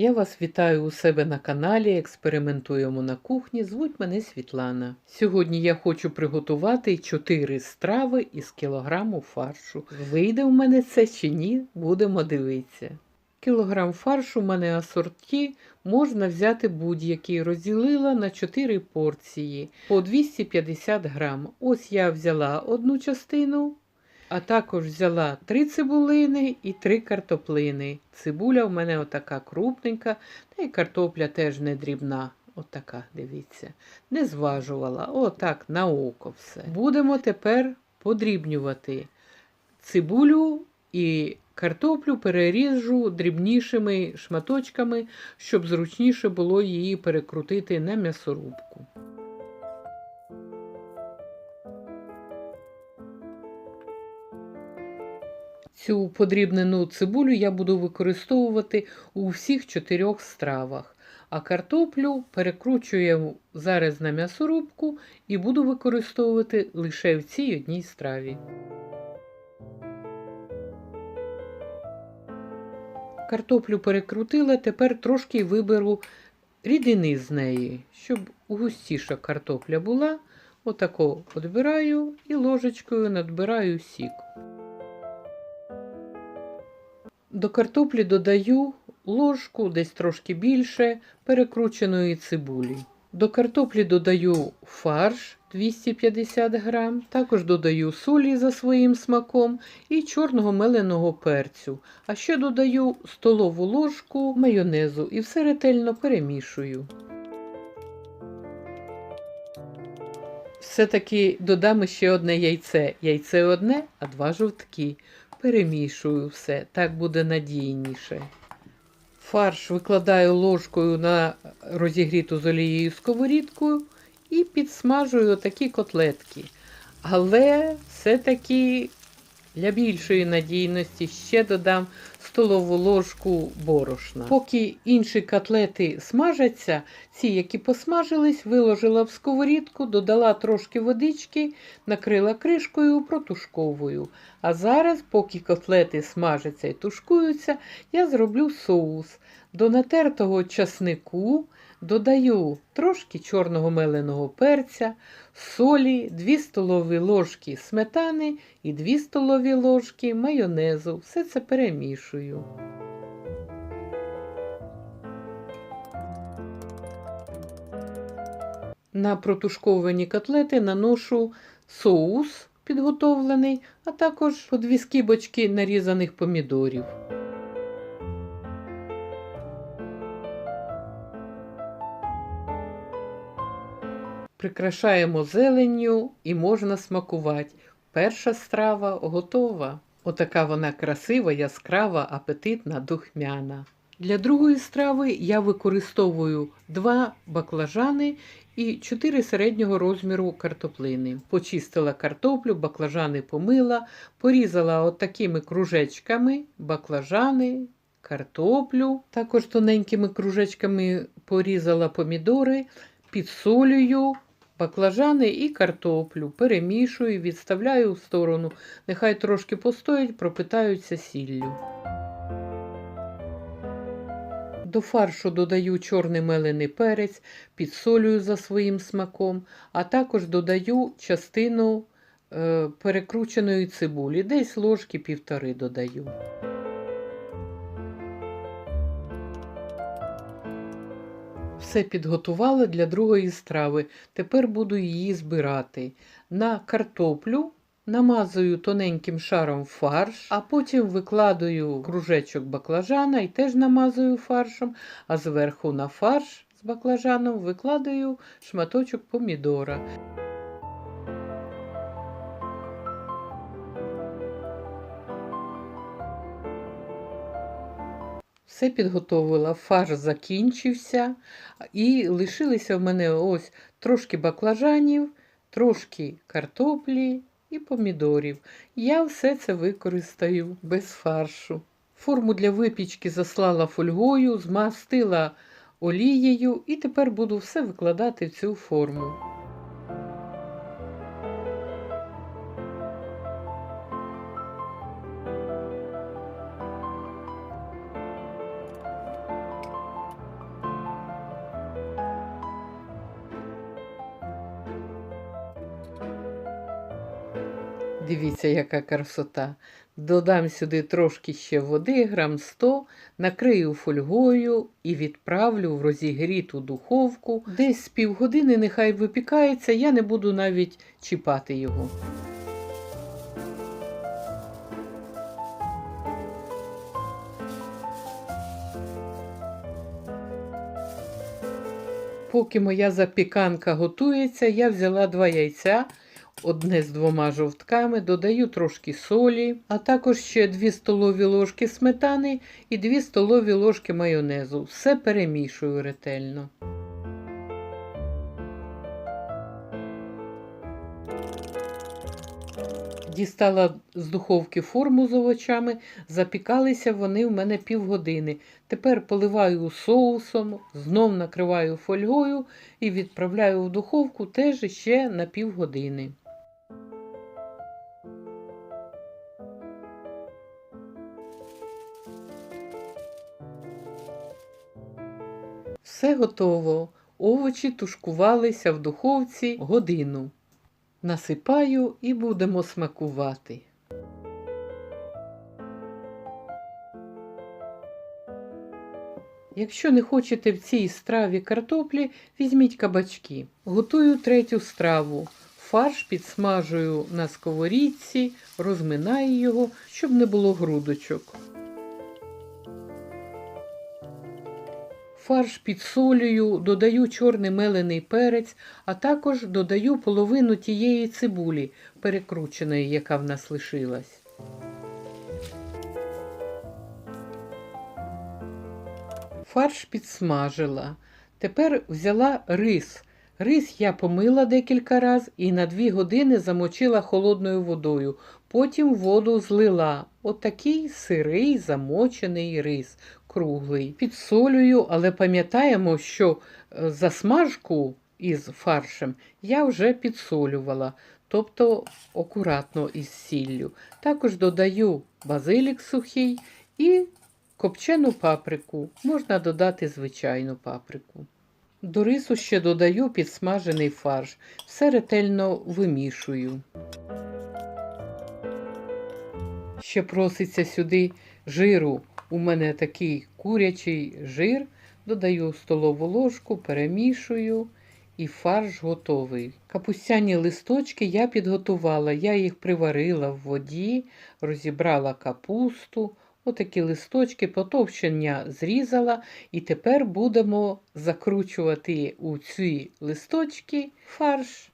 Я вас вітаю у себе на каналі Експериментуємо на кухні. Звуть мене Світлана. Сьогодні я хочу приготувати 4 страви із кілограму фаршу. Вийде в мене це чи ні, будемо дивитися. Кілограм фаршу у мене асорті можна взяти будь-який. Розділила на 4 порції по 250 грам. Ось я взяла одну частину. А також взяла три цибулини і три картоплини. Цибуля в мене отака крупненька, та й картопля теж не дрібна. Отака, дивіться. Не зважувала. Отак на око все. Будемо тепер подрібнювати цибулю і картоплю переріжу дрібнішими шматочками, щоб зручніше було її перекрутити на м'ясорубку. Цю подрібнену цибулю я буду використовувати у всіх чотирьох стравах, а картоплю перекручую зараз на м'ясорубку і буду використовувати лише в цій одній страві. Картоплю перекрутила, тепер трошки виберу рідини з неї, щоб густіша картопля була. Отако відбираю і ложечкою надбираю сік. До картоплі додаю ложку, десь трошки більше, перекрученої цибулі. До картоплі додаю фарш 250 грам, також додаю солі за своїм смаком і чорного меленого перцю. А ще додаю столову ложку майонезу і все ретельно перемішую. Все-таки додам ще одне яйце. Яйце одне, а два жовтки. Перемішую все, так буде надійніше. Фарш викладаю ложкою на розігріту з олією сковорідку і підсмажую такі котлетки. Але все-таки для більшої надійності ще додам столову ложку борошна. Поки інші котлети смажаться, ці, які посмажились, виложила в сковорідку, додала трошки водички, накрила кришкою протушковою. А зараз, поки котлети смажаться і тушкуються, я зроблю соус. До натертого часнику додаю трошки чорного меленого перця, солі, 2 столові ложки сметани і 2 столові ложки майонезу. Все це перемішую. На протушковані котлети наношу соус підготовлений, а також по дві скибочки нарізаних помідорів. Прикрашаємо зеленню і можна смакувати. Перша страва готова. Отака вона красива, яскрава, апетитна, духмяна. Для другої страви я використовую 2 баклажани і 4 середнього розміру картоплини. Почистила картоплю, баклажани помила, порізала отакими кружечками баклажани, картоплю. Також тоненькими кружечками порізала помідори, підсолюю. Баклажани і картоплю перемішую, відставляю в сторону. Нехай трошки постоять, пропитаються сіллю. До фаршу додаю чорний мелений перець, підсолюю за своїм смаком, а також додаю частину е, перекрученої цибулі, десь ложки півтори додаю. Все підготувала для другої страви. Тепер буду її збирати. На картоплю намазую тоненьким шаром фарш, а потім викладаю кружечок баклажана і теж намазую фаршем, а зверху на фарш з баклажаном викладаю шматочок помідора. Все підготовила, фарш закінчився, і лишилися в мене ось трошки баклажанів, трошки картоплі і помідорів. Я все це використаю без фаршу. Форму для випічки заслала фольгою, змастила олією і тепер буду все викладати в цю форму. Дивіться, яка красота. Додам сюди трошки ще води, грам 100, накрию фольгою і відправлю в розігріту духовку. Десь з півгодини нехай випікається, я не буду навіть чіпати його. Поки моя запіканка готується, я взяла два яйця, одне з двома жовтками, додаю трошки солі, а також ще 2 столові ложки сметани і 2 столові ложки майонезу. Все перемішую ретельно. Дістала з духовки форму з овочами, запікалися вони в мене півгодини. Тепер поливаю соусом, знов накриваю фольгою і відправляю в духовку теж ще на півгодини. Все готово. Овочі тушкувалися в духовці годину. Насипаю і будемо смакувати. Якщо не хочете в цій страві картоплі, візьміть кабачки. Готую третю страву. Фарш підсмажую на сковорідці, розминаю його, щоб не було грудочок. Фарш підсолюю, додаю чорний мелений перець, а також додаю половину тієї цибулі, перекрученої, яка в нас лишилась. Фарш підсмажила. Тепер взяла рис. Рис я помила декілька разів і на 2 години замочила холодною водою. Потім воду злила. Отакий сирий замочений рис, круглий. Підсолюю, але пам'ятаємо, що е, засмажку із фаршем я вже підсолювала, тобто акуратно із сіллю. Також додаю базилік сухий і копчену паприку. Можна додати звичайну паприку. До рису ще додаю підсмажений фарш. Все ретельно вимішую. Ще проситься сюди жиру. У мене такий курячий жир. Додаю столову ложку, перемішую і фарш готовий. Капустяні листочки я підготувала. Я їх приварила в воді, розібрала капусту. Отакі листочки, потовщення зрізала, і тепер будемо закручувати у ці листочки фарш.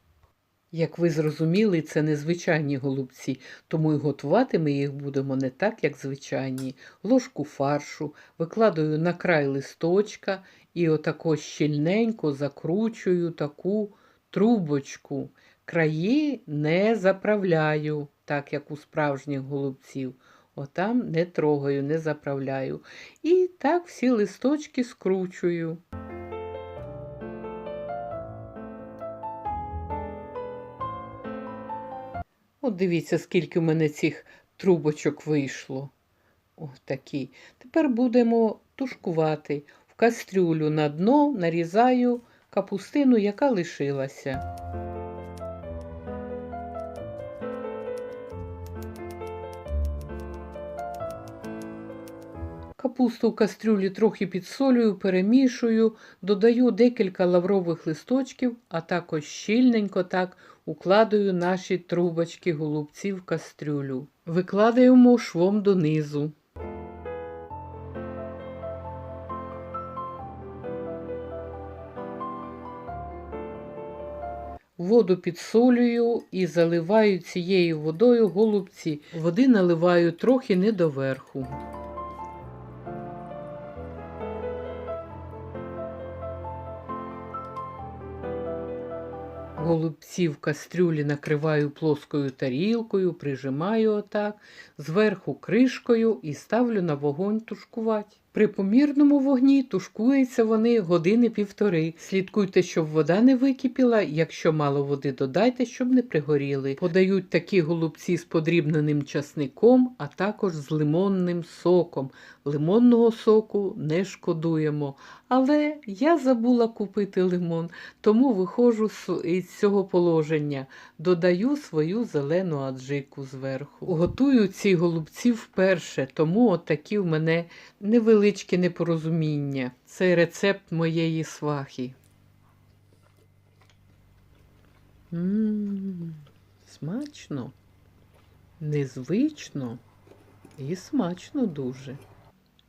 Як ви зрозуміли, це незвичайні голубці, тому і готувати ми їх будемо не так, як звичайні. Ложку фаршу викладаю на край листочка і отако щільненько закручую таку трубочку. Краї не заправляю, так як у справжніх голубців. Отам не трогаю, не заправляю. І так всі листочки скручую. От дивіться, скільки в мене цих трубочок вийшло. О, такі. Тепер будемо тушкувати. В кастрюлю на дно нарізаю капустину, яка лишилася. Капусту в кастрюлі трохи підсолюю, перемішую, додаю декілька лаврових листочків, а також щільненько так укладаю наші трубочки голубців в кастрюлю. Викладаємо швом донизу. Воду підсолюю і заливаю цією водою голубці. Води наливаю трохи не доверху. Голубці в кастрюлі накриваю плоскою тарілкою, прижимаю отак, зверху кришкою і ставлю на вогонь тушкувати. При помірному вогні тушкуються вони години півтори. Слідкуйте, щоб вода не википіла. Якщо мало води, додайте, щоб не пригоріли. Подають такі голубці з подрібненим часником, а також з лимонним соком. Лимонного соку не шкодуємо. Але я забула купити лимон, тому виходжу із цього положення. Додаю свою зелену аджику зверху. Готую ці голубці вперше, тому отакі в мене невеличкі непорозуміння. Це рецепт моєї свахи. Мм, смачно, незвично і смачно дуже.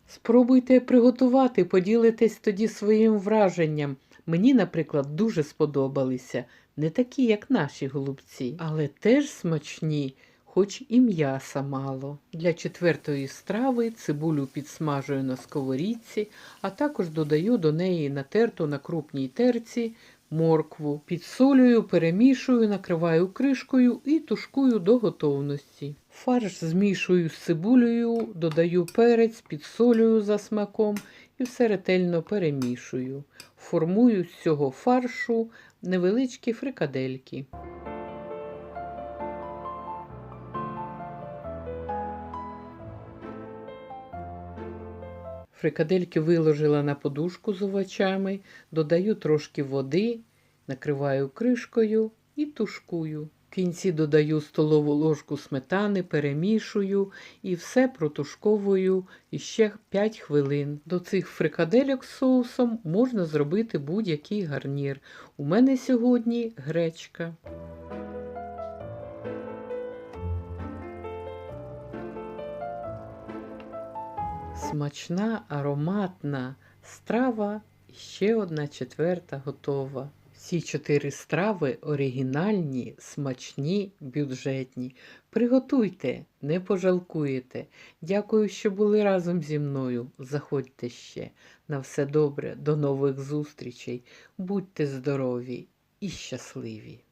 Спробуйте приготувати, поділитесь тоді своїм враженням. Мені, наприклад, дуже сподобалися. Не такі, як наші голубці, але теж смачні, хоч і м'яса мало. Для четвертої страви цибулю підсмажую на сковорідці, а також додаю до неї натерту на крупній терці моркву. Підсолюю, перемішую, накриваю кришкою і тушкую до готовності. Фарш змішую з цибулею, додаю перець, підсолюю за смаком і все ретельно перемішую. Формую з цього фаршу невеличкі фрикадельки. Фрикадельки виложила на подушку з овочами, додаю трошки води, накриваю кришкою і тушкую. В кінці додаю столову ложку сметани, перемішую і все протушковую іще 5 хвилин. До цих фрикадельок з соусом можна зробити будь-який гарнір. У мене сьогодні гречка. Смачна, ароматна страва і ще одна четверта готова. Всі чотири страви оригінальні, смачні, бюджетні. Приготуйте, не пожалкуєте. Дякую, що були разом зі мною. Заходьте ще. На все добре, до нових зустрічей. Будьте здорові і щасливі!